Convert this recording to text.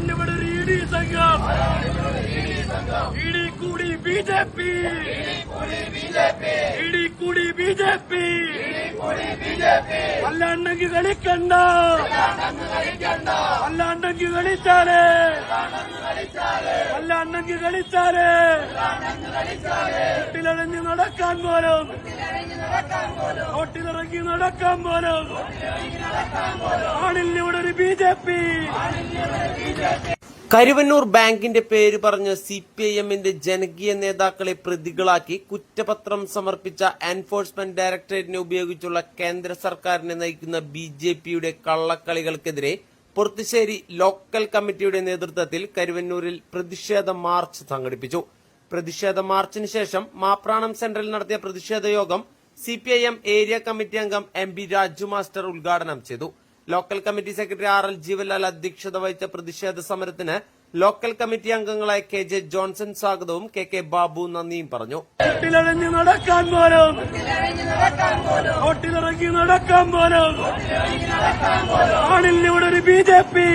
ആരാണ് ഇവിടെ ഇഡി സംഘം. ഇടി കൂടി ബി ജെ പി. ഇടി കൂടി ബി ജെ പി. അല്ലാണ്ടെങ്കിൽ കളിക്കണ്ട. അല്ലാണ്ടെങ്കിൽ കളിച്ചാലേ. അല്ലാണ്ടെങ്കിൽ കളിച്ചാലേ. വീട്ടിലടഞ്ഞ് നടക്കാൻ പോലും. റോട്ടിലിറങ്ങി നടക്കാൻ പോലും. ആണിൽ ഇവിടെ കരുവന്നൂർ ബാങ്കിന്റെ പേര് പറഞ്ഞ് സി പി ഐ എമ്മിന്റെ ജനകീയ നേതാക്കളെ പ്രതികളാക്കി കുറ്റപത്രം സമർപ്പിച്ച എൻഫോഴ്സ്മെന്റ് ഡയറക്ടറേറ്റിനെ ഉപയോഗിച്ചുള്ള കേന്ദ്ര സർക്കാരിനെ നയിക്കുന്ന ബി ജെ പിയുടെ കള്ളക്കളികൾക്കെതിരെ പൊറത്തുശ്ശേരി ലോക്കൽ കമ്മിറ്റിയുടെ നേതൃത്വത്തിൽ കരുവന്നൂരിൽ പ്രതിഷേധ മാർച്ച് സംഘടിപ്പിച്ചു. പ്രതിഷേധ മാർച്ചിന് ശേഷം മാപ്രാണം സെന്ററിൽ നടത്തിയ പ്രതിഷേധ യോഗം സി ഏരിയ കമ്മിറ്റി അംഗം എം ബി രാജു മാസ്റ്റർ ഉദ്ഘാടനം ചെയ്തു. Local committee secretary R L Jeevanlal അധ്യക്ഷത വഹിച്ച പ്രതിഷേധ സമരത്തിന് ലോക്കൽ കമ്മിറ്റി അംഗങ്ങളായ കെ ജെ ജോൺസൺ സ്വാഗതവും കെ കെ ബാബു നന്ദിയും പറഞ്ഞു. വീട്ടിലഴഞ്ഞ് നടക്കാൻ പോലും റോട്ടിലിറങ്ങി നടക്കാൻ പോലും ആണില്ല ഇവിടെ ഒരു ബി ജെ പി.